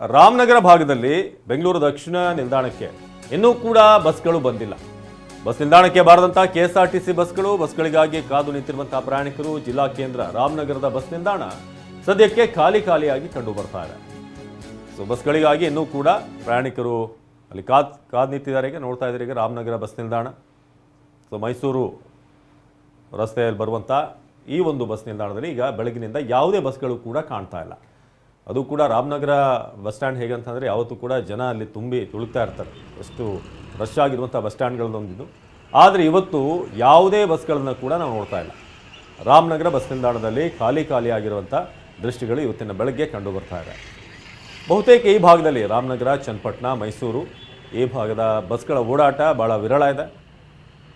ರಾಮನಗರ ಭಾಗದಲ್ಲಿ ಬೆಂಗಳೂರು ದಕ್ಷಿಣ ನಿಲ್ದಾಣಕ್ಕೆ ಇನ್ನೂ ಕೂಡ ಬಸ್ಗಳು ಬಂದಿಲ್ಲ. ಬಸ್ ನಿಲ್ದಾಣಕ್ಕೆ ಬಾರದಂತ ಕೆಎಸ್ಆರ್ಟಿಸಿ ಬಸ್ಗಳು, ಬಸ್ಗಳಿಗಾಗಿ ಕಾದು ನಿಂತಿರುವಂತಹ ಪ್ರಯಾಣಿಕರು ಜಿಲ್ಲಾ ಕೇಂದ್ರ ರಾಮನಗರದ ಬಸ್ ನಿಲ್ದಾಣ ಸದ್ಯಕ್ಕೆ ಖಾಲಿ ಖಾಲಿಯಾಗಿ ಕಂಡು ಬರ್ತಾ ಇದೆ. ಸೊ ಬಸ್ಗಳಿಗಾಗಿ ಇನ್ನೂ ಕೂಡ ಪ್ರಯಾಣಿಕರು ಅಲ್ಲಿ ಕಾದ್, ಕಾದು ನಿಂತಿದ್ದಾರೆ ಈಗ, ನೋಡ್ತಾ ಇದ್ದಾರೆ ಈಗ ರಾಮನಗರ ಬಸ್ ನಿಲ್ದಾಣ. ಸೊ ಮೈಸೂರು ರಸ್ತೆಯಲ್ಲಿ ಬರುವಂಥ ಈ ಒಂದು ಬಸ್ ನಿಲ್ದಾಣದಲ್ಲಿ ಈಗ ಬೆಳಗಿನಿಂದ ಯಾವುದೇ ಬಸ್ಗಳು ಕೂಡ ಕಾಣ್ತಾ ಇಲ್ಲ. ಅದು ಕೂಡ ರಾಮನಗರ ಬಸ್ ಸ್ಟ್ಯಾಂಡ್ ಹೇಗಂತಂದರೆ ಯಾವತ್ತೂ ಕೂಡ ಜನ ಅಲ್ಲಿ ತುಂಬಿ ತುಳುಕ್ತಾ ಇರ್ತಾರೆ. ಅಷ್ಟು ರಶ್ ಆಗಿರುವಂಥ ಬಸ್ ಸ್ಟ್ಯಾಂಡ್ಗಳನ್ನೊಂದಿದ್ದು ಆದರೆ ಇವತ್ತು ಯಾವುದೇ ಬಸ್ಗಳನ್ನು ಕೂಡ ನಾವು ನೋಡ್ತಾ ಇಲ್ಲ. ರಾಮನಗರ ಬಸ್ ನಿಲ್ದಾಣದಲ್ಲಿ ಖಾಲಿ ಖಾಲಿ ಆಗಿರುವಂಥ ದೃಷ್ಟಿಗಳು ಇವತ್ತಿನ ಬೆಳಗ್ಗೆ ಕಂಡು ಬರ್ತಾ ಇದೆ. ಬಹುತೇಕ ಈ ಭಾಗದಲ್ಲಿ ರಾಮನಗರ, ಚನ್ನಪಟ್ಟಣ, ಮೈಸೂರು ಈ ಭಾಗದ ಬಸ್ಗಳ ಓಡಾಟ ಭಾಳ ವಿರಳ ಇದೆ.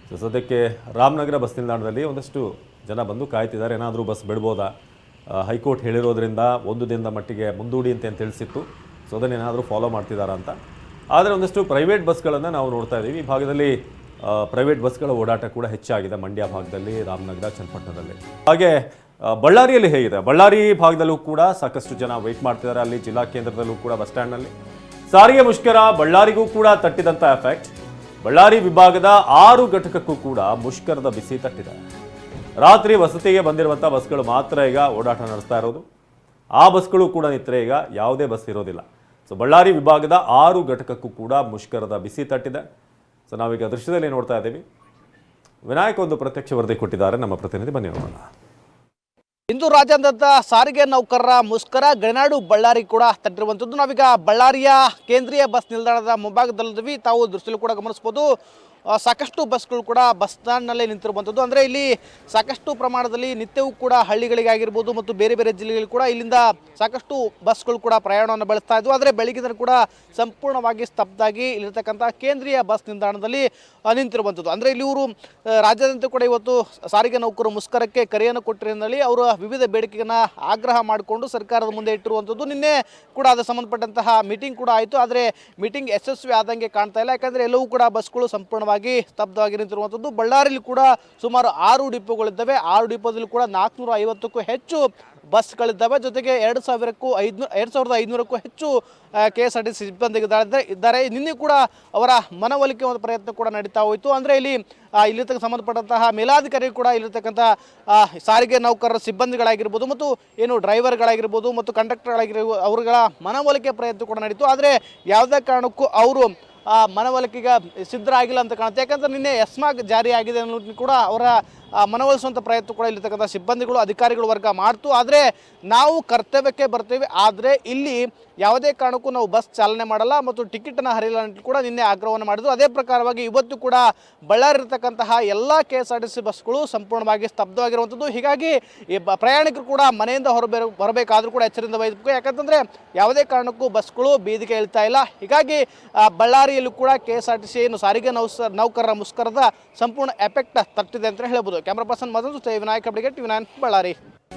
ಸೊ ಸದ್ಯಕ್ಕೆ ರಾಮನಗರ ಬಸ್ ನಿಲ್ದಾಣದಲ್ಲಿ ಒಂದಷ್ಟು ಜನ ಬಂದು ಕಾಯ್ತಿದ್ದಾರೆ. ಏನಾದರೂ ಬಸ್ ಬಿಡ್ಬೋದಾ? ಹೈಕೋರ್ಟ್ ಹೇಳಿರೋದ್ರಿಂದ ಒಂದು ದಿನದ ಮಟ್ಟಿಗೆ ಮುಂದೂಡಿ ಅಂತ ತಿಳಿಸಿತ್ತು. ಸೊ ಅದನ್ನೇನಾದರೂ ಫಾಲೋ ಮಾಡ್ತಿದ್ದಾರೆ ಅಂತ. ಆದರೆ ಒಂದಷ್ಟು ಪ್ರೈವೇಟ್ ಬಸ್ಗಳನ್ನು ನಾವು ನೋಡ್ತಾ ಇದ್ದೀವಿ. ಈ ಭಾಗದಲ್ಲಿ ಪ್ರೈವೇಟ್ ಬಸ್ಗಳ ಓಡಾಟ ಕೂಡ ಹೆಚ್ಚಾಗಿದೆ ಮಂಡ್ಯ ಭಾಗದಲ್ಲಿ, ರಾಮನಗರ, ಚನ್ನಪಟ್ಟಣದಲ್ಲಿ. ಹಾಗೆ ಬಳ್ಳಾರಿಯಲ್ಲಿ ಹೇಗಿದೆ? ಬಳ್ಳಾರಿ ಭಾಗದಲ್ಲೂ ಕೂಡ ಸಾಕಷ್ಟು ಜನ ವೆಯ್ಟ್ ಮಾಡ್ತಿದ್ದಾರೆ ಅಲ್ಲಿ ಜಿಲ್ಲಾ ಕೇಂದ್ರದಲ್ಲೂ ಕೂಡ ಬಸ್ ಸ್ಟ್ಯಾಂಡ್ನಲ್ಲಿ ಸಾರಿಗೆ ಮುಷ್ಕರ ಬಳ್ಳಾರಿಗೂ ಕೂಡ ತಟ್ಟಿದಂಥ ಎಫೆಕ್ಟ್ ಬಳ್ಳಾರಿ ವಿಭಾಗದ ಆರು ಘಟಕಕ್ಕೂ ಕೂಡ ಮುಷ್ಕರದ ಬಿಸಿ ತಟ್ಟಿದೆ. ರಾತ್ರಿ ವಸತಿಗೆ ಬಂದಿರುವಂಥ ಬಸ್ಗಳು ಮಾತ್ರ ಈಗ ಓಡಾಟ ನಡೆಸ್ತಾ ಇರೋದು. ಆ ಬಸ್ಗಳು ಕೂಡ ನಿಂತರೆ ಈಗ ಯಾವುದೇ ಬಸ್ ಇರೋದಿಲ್ಲ. ಸೊ ಬಳ್ಳಾರಿ ವಿಭಾಗದ ಆರು ಘಟಕಕ್ಕೂ ಕೂಡ ಮುಷ್ಕರದ ಬಿಸಿ ತಟ್ಟಿದೆ. ಸೊ ನಾವೀಗ ದೃಶ್ಯದಲ್ಲಿ ನೋಡ್ತಾ ಇದ್ದೀವಿ. ವಿನಾಯಕ್ ಒಂದು ಪ್ರತ್ಯಕ್ಷ ವರದಿ ಕೊಟ್ಟಿದ್ದಾರೆ. ನಮ್ಮ ಪ್ರತಿನಿಧಿ ಬನ್ನಿ ನೋಡೋಣ. ಇಂದು ರಾಜ್ಯಾದ್ಯಂತ ಸಾರಿಗೆ ನೌಕರರ ಮುಷ್ಕರ, ಗಡಿನಾಡು, ಬಳ್ಳಾರಿ ಕೂಡ ತಟ್ಟಿರುವಂಥದ್ದು ನಾವೀಗ ಬಳ್ಳಾರಿಯ ಕೇಂದ್ರೀಯ ಬಸ್ ನಿಲ್ದಾಣದ ಮುಂಭಾಗದಲ್ಲಿದ್ದೀವಿ. ತಾವು ದೃಶ್ಯದಲ್ಲಿ ಕೂಡ ಗಮನಿಸ್ಬೋದು ಸಾಕಷ್ಟು ಬಸ್ಗಳು ಕೂಡ ಬಸ್ ಸ್ಟ್ಯಾಂಡ್ನಲ್ಲೇ ನಿಂತಿರುವಂಥದ್ದು. ಅಂದರೆ ಇಲ್ಲಿ ಸಾಕಷ್ಟು ಪ್ರಮಾಣದಲ್ಲಿ ನಿತ್ಯವೂ ಕೂಡ ಹಳ್ಳಿಗಳಿಗಾಗಿರ್ಬೋದು ಮತ್ತು ಬೇರೆ ಬೇರೆ ಜಿಲ್ಲೆಗಳು ಕೂಡ ಇಲ್ಲಿಂದ ಸಾಕಷ್ಟು ಬಸ್ಗಳು ಕೂಡ ಪ್ರಯಾಣವನ್ನು ಬೆಳೆಸ್ತಾ ಇದ್ವು. ಆದರೆ ಬೆಳಗಿನ ಕೂಡ ಸಂಪೂರ್ಣವಾಗಿ ಸ್ತಬ್ಧಾಗಿ ಇಲ್ಲಿರ್ತಕ್ಕಂಥ ಕೇಂದ್ರೀಯ ಬಸ್ ನಿಲ್ದಾಣದಲ್ಲಿ ನಿಂತಿರುವಂಥದ್ದು. ಅಂದರೆ ಇಲ್ಲಿ ಇವರು ರಾಜ್ಯಾದ್ಯಂತ ಕೂಡ ಇವತ್ತು ಸಾರಿಗೆ ನೌಕರರು ಮುಷ್ಕರಕ್ಕೆ ಕರೆಯನ್ನು ಕೊಟ್ಟಿರುವಲ್ಲಿ ಅವರು ವಿವಿಧ ಬೇಡಿಕೆಯನ್ನು ಆಗ್ರಹ ಮಾಡಿಕೊಂಡು ಸರ್ಕಾರದ ಮುಂದೆ ಇಟ್ಟಿರುವಂಥದ್ದು. ನಿನ್ನೆ ಕೂಡ ಅದಕ್ಕೆ ಸಂಬಂಧಪಟ್ಟಂತಹ ಮೀಟಿಂಗ್ ಕೂಡ ಆಯಿತು. ಆದರೆ ಮೀಟಿಂಗ್ ಯಶಸ್ವಿ ಆದಂಗೆ ಕಾಣ್ತಾ ಇಲ್ಲ. ಯಾಕಂದರೆ ಎಲ್ಲವೂ ಕೂಡ ಬಸ್ಗಳು ಸಂಪೂರ್ಣವಾಗಿ ಸ್ತಬ್ಧವಾಗಿ ನಿಂತಿರುವಂಥದ್ದು. ಬಳ್ಳಾರಿಯಲ್ಲಿ ಕೂಡ ಸುಮಾರು ಆರು ಡಿಪೋಗಳಿದ್ದಾವೆ. ಆರು ಡಿಪೋದಲ್ಲಿ ಕೂಡ ನಾಲ್ಕುನೂರ ಐವತ್ತಕ್ಕೂ ಹೆಚ್ಚು ಬಸ್ಗಳಿದ್ದಾವೆ. ಜೊತೆಗೆ ಎರಡು ಸಾವಿರಕ್ಕೂ ಐದುನೂರು ಎರಡು ಸಾವಿರದ ಐದುನೂರಕ್ಕೂ ಹೆಚ್ಚು K S R T C ಸಿಬ್ಬಂದಿಗಳಿದ್ದಾರೆ ಇದ್ದಾರೆ. ನಿನ್ನೆ ಕೂಡ ಅವರ ಮನವೊಲಿಕೆ ಒಂದು ಪ್ರಯತ್ನ ಕೂಡ ನಡೀತಾ ಹೋಯಿತು. ಅಂದರೆ ಇಲ್ಲಿ ಇಲ್ಲಿರ್ತಕ್ಕ ಸಂಬಂಧಪಟ್ಟಂತಹ ಮೇಲಾಧಿಕಾರಿ ಕೂಡ ಇಲ್ಲಿರ್ತಕ್ಕಂಥ ಸಾರಿಗೆ ನೌಕರರ ಸಿಬ್ಬಂದಿಗಳಾಗಿರ್ಬೋದು ಮತ್ತು ಏನು ಡ್ರೈವರ್ಗಳಾಗಿರ್ಬೋದು ಮತ್ತು ಕಂಡಕ್ಟರ್ಗಳಾಗಿರ್ಬೋದು ಅವರುಗಳ ಮನವೊಲಿಕೆ ಪ್ರಯತ್ನ ಕೂಡ ನಡೀತು. ಆದರೆ ಯಾವುದೇ ಕಾರಣಕ್ಕೂ ಅವರು ಮನವೊಲಿಕೆಗೆ ಸಿದ್ಧರಾಗಿಲ್ಲ ಅಂತ ಕಾಣುತ್ತೆ. ಯಾಕಂದ್ರೆ ನಿನ್ನೆ ಎಸ್ಮಾಗ್ ಜಾರಿ ಆಗಿದೆ ಅನ್ನೋದನ್ನು ಕೂಡ ಅವರ ಮನವೊಲಿಸುವಂಥ ಪ್ರಯತ್ನ ಕೂಡ ಇಲ್ಲಿರ್ತಕ್ಕಂಥ ಸಿಬ್ಬಂದಿಗಳು, ಅಧಿಕಾರಿಗಳು ವರ್ಗ ಮಾಡ್ತು. ಆದರೆ ನಾವು ಕರ್ತವ್ಯಕ್ಕೆ ಬರ್ತೇವೆ. ಆದರೆ ಇಲ್ಲಿ ಯಾವುದೇ ಕಾರಣಕ್ಕೂ ನಾವು ಬಸ್ ಚಾಲನೆ ಮಾಡಲ್ಲ ಮತ್ತು ಟಿಕೆಟನ್ನು ಹರಿಯಲ್ಲ ಅಂತ ಕೂಡ ನಿನ್ನೆ ಆಗ್ರಹವನ್ನು ಮಾಡಿದ್ರು. ಅದೇ ಪ್ರಕಾರವಾಗಿ ಇವತ್ತು ಕೂಡ ಬಳ್ಳಾರಿ ಇರತಕ್ಕಂತಹ ಎಲ್ಲ K S R T C ಬಸ್ಗಳು ಸಂಪೂರ್ಣವಾಗಿ ಸ್ತಬ್ಧವಾಗಿರುವಂಥದ್ದು. ಹೀಗಾಗಿ ಈ ಪ್ರಯಾಣಿಕರು ಕೂಡ ಮನೆಯಿಂದ ಹೊರಬೇ, ಹೊರಬೇಕಾದರೂ ಕೂಡ ಎಚ್ಚರಿಂದ ವಹಿಸಬೇಕು ಯಾಕಂತಂದರೆ ಯಾವುದೇ ಕಾರಣಕ್ಕೂ ಬಸ್ಗಳು ಬೀದಿಗೆ ಇಳ್ತಾ ಇಲ್ಲ. ಹೀಗಾಗಿ ಬಳ್ಳಾರಿಯಲ್ಲೂ ಕೂಡ K S R T C ಏನು ಸಾರಿಗೆ ನೌಸ, ನೌಕರರ ಮುಷ್ಕರದ ಸಂಪೂರ್ಣ ಎಫೆಕ್ಟ್ ತಟ್ಟಿದೆ ಅಂತ ಹೇಳ್ಬೋದು ಕ್ಯಾಮ್ರಾ ಪರ್ಸನ್ ಮತ್ತೊಂದು ವಿನಾಯಕ ಅಬ್ಡಿಗೆ ಟಿ ವಿನಾಯನ್ ಬಳ್ಳಾರಿ